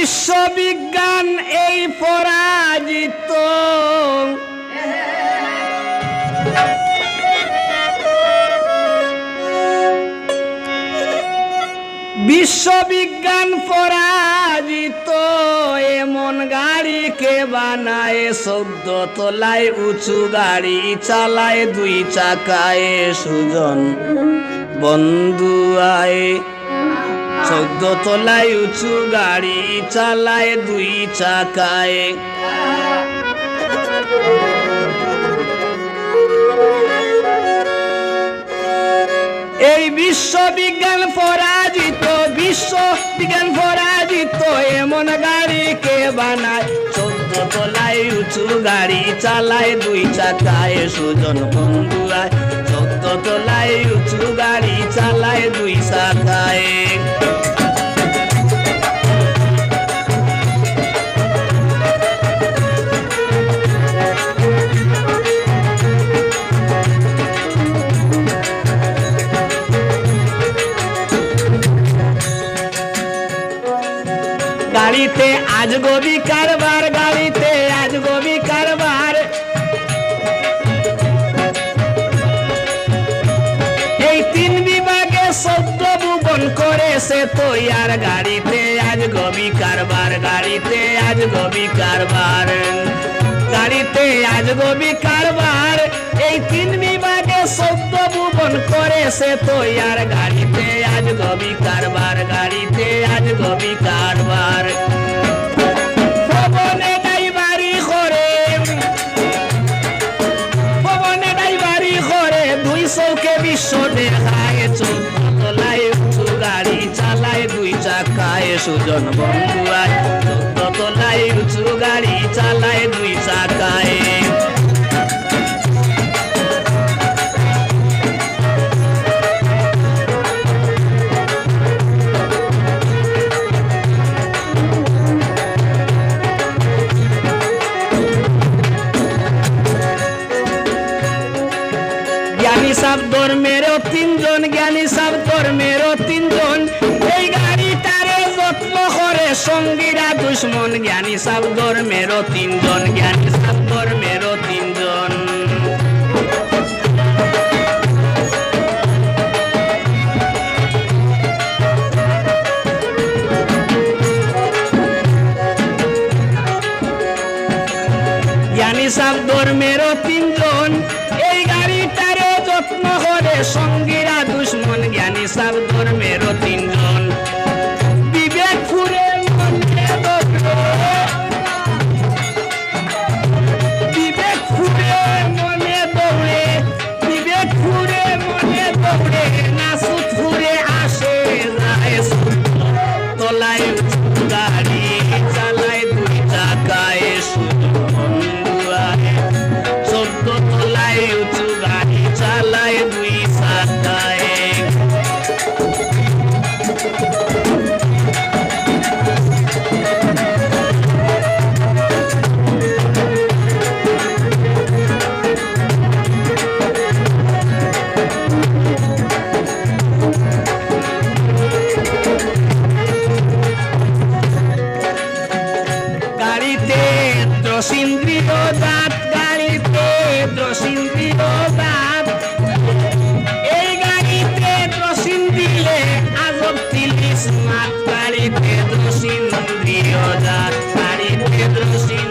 বিশ্ববিজ্ঞান এই পরাজিত। বিশ্ববিজ্ঞান পরাজিত, এমন গাড়ি কে বানায়? চৌদ্দ তলায় উঁচু গাড়ি চালায়, দুই চাকায় সুজন বন্ধু আয়। চৌদ্দ তলায় উঁচু গাড়ি চালায় দুই চাকায়। এই বিশ্ববিজ্ঞান পরাজিত বিশ্ববিজ্ঞান পরাজিত, এমন গাড়ি কে বানায়? চোদ্দ তলায় উঁচু গাড়ি চালায় দুই চাকায়, সুজন বন্ধুরায়। চোদ্দ তলায় উঁচু গাড়ি চালায় দুই চাকায়। গাড়িতে আজ গবি কারবার, গাড়িতে, আজ গবি কারবার। এই তিন বিভাগে শব্দ ভুবন করেছে তৈয়ার গাড়িতে, আজ গবি কারবার, গাড়িতে, আজ গবি কারবার। গাড়িতে, আজ গবি কারবার। এই তিন বিভাগে করেছে তৈয়ার গাড়িতে, আজ গবি কারবার গাড়িতে, আজ গবি কারবার। চালায়, দুই সুজন বন্ধুয়ায় চৌদ্দ তলায় উঁচু গাড়ি চালায়, দুই চাকায়। সাব ধর্মেরও তিনজন জ্ঞানী, সাব ধর্মেরও তিনজন। এই গাড়িটারে যত্ন করে সঙ্গীরা দুশ্মন জ্ঞানী, সাব ধর্মেরও তিনজন জ্ঞানী, সাব ধর্মেরও তিনজন। জ্ঞানী সাব ধর্মেরও তিনজন। যত্ন হরে সঙ্গীরা দুশ্মন জ্ঞানী সাব ধর্মেরও তিনজন। দশিন্দ্রিয় দাঁত গাড়িতে দশিন্দ্রিয় দাঁত এই গাড়িতে দশিন দিলে আজব তিলিশ মাত গাড়িতে দশিন্দ্রিয় দাঁত গাড়িতে দশিন্দ্রিয় দাঁত